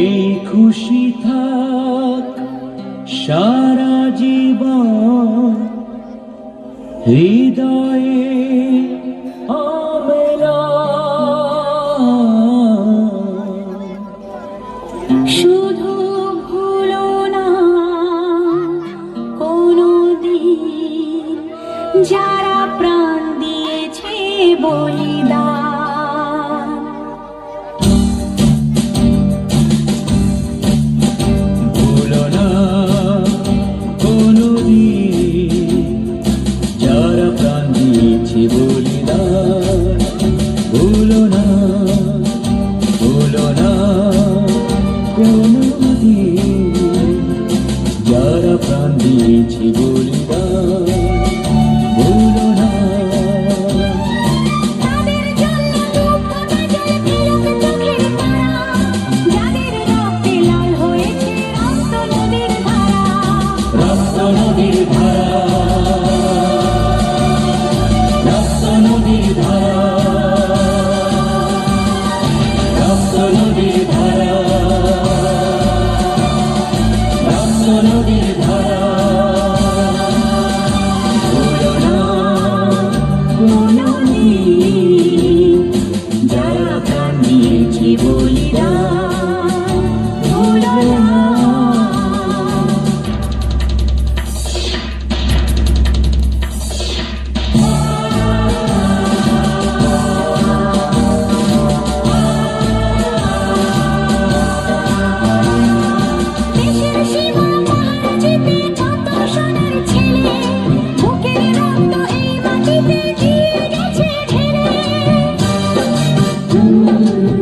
এই খুশি থাক সারা জীবন। হৃদয়ে শুধু না যারা প্রাণ দিয়েছে বলিদান Vivo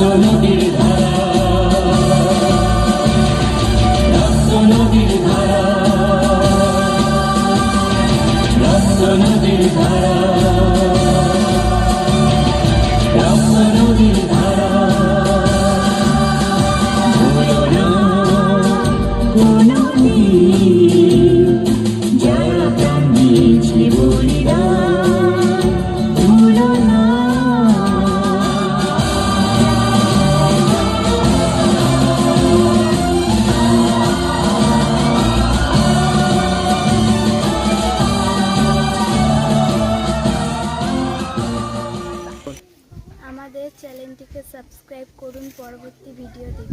নদীর ধারা নদীর ধারা নদীর ধারা নদীর ধারা। চ্যানেলটিকে সাবস্ক্রাইব করুন পরবর্তী ভিডিও দেখুন